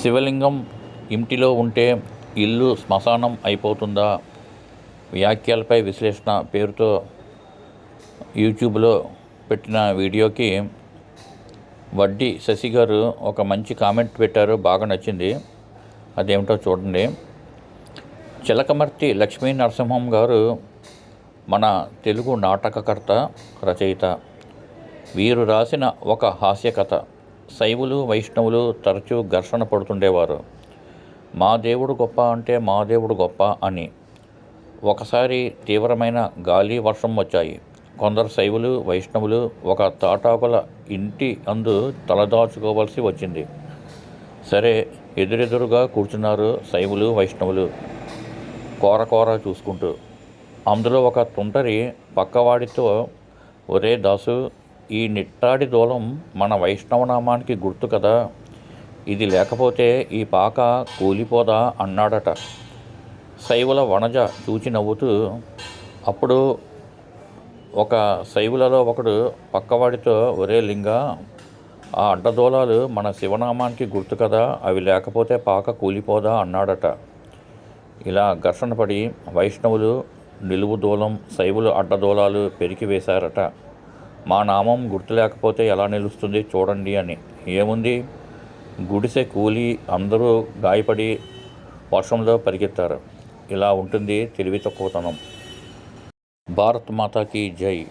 శివలింగం ఇంటిలో ఉంటే ఇల్లు శ్మశానం అయిపోతుందా? వ్యాఖ్యలపై విశ్లేషణ పేరుతో యూట్యూబ్లో పెట్టిన వీడియోకి వడ్డీ శశి గారు ఒక మంచి కామెంట్ పెట్టారు బాగా నచ్చింది. అదేమిటో చూడండి. చిలకమర్తి లక్ష్మీ నరసింహం గారు మన తెలుగు నాటకకర్త రచయిత. వీరు రాసిన ఒక హాస్య కథ శైవులు వైష్ణవులు తరచూ ఘర్షణ పడుతుండేవారు. మా దేవుడు గొప్ప అంటే మా దేవుడు గొప్ప అని. ఒకసారి తీవ్రమైన గాలి వర్షం వచ్చాయి. కొందరు శైవులు వైష్ణవులు ఒక తాటాకుల ఇంటి అందు తలదాచుకోవలసి వచ్చింది. సరే ఎదురెదురుగా కూర్చున్నారు శైవులు వైష్ణవులు. కోర కోర చూసుకుంటూ. అందులో ఒక తుంటరి పక్కవాడితో ఒరే దాసు ఈ నిట్టాడి దూలం మన వైష్ణవనామానికి గుర్తు కదా. ఇది లేకపోతే ఈ పాక కూలిపోదా అన్నాడట. శైవుల వనజ చూచి నవ్వుతూ అప్పుడు ఒక శైవులలో ఒకడు పక్కవాడితో ఒరే లింగ ఆ అడ్డదోలాలు మన శివనామానికి గుర్తు కదా అవి లేకపోతే పాక కూలిపోదా అన్నాడట. ఇలా ఘర్షణ పడి వైష్ణవులు నిలువు దూలం శైవులు అడ్డదూలాలు పెరికివేశారట. మా నామం గుర్తు లేకపోతే ఎలా నిలుస్తుంది చూడండి అని. ఏముంది? గుడిసె కూలి అందరూ గాయపడి వర్షంలో పరిగెత్తారు. ఇలా ఉంటుంది తెలివి తక్కువతనం భారత్ మాతాకి జై.